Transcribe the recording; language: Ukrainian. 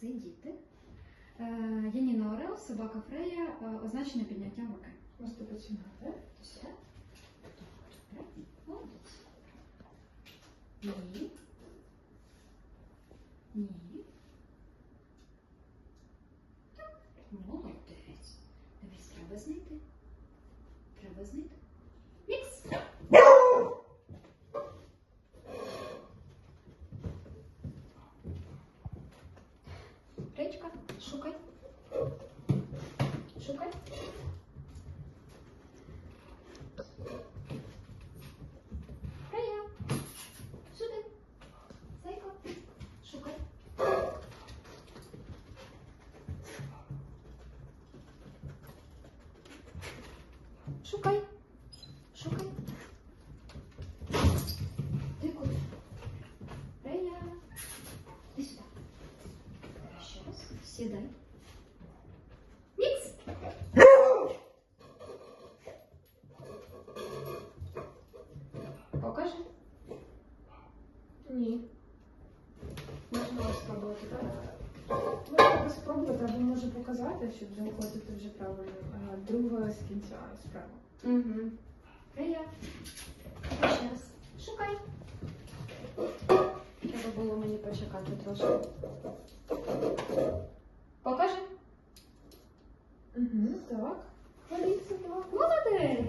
Сидіти. Е, Яніна Орел, собака Фрея, е, означено підняттям руки. Можете починати. Молодець. Ні. Ні. Молодець. Дивись, треба знайти. Треба знайти. Мікс. Речка, шукай. Шукай. Freya, сюди. Зайка, шукай. Шукай. Шукай. Сідай. Нікс. Покажи. Ні. Можна спробувати, так? Можете спробувати або може показати, щоб заходити вже правильно. А друга з кінця справа. Угу. Freya. Ще раз. Шукай. Треба було мені почекати трошки. Покажи. Угу, Так. Молодець.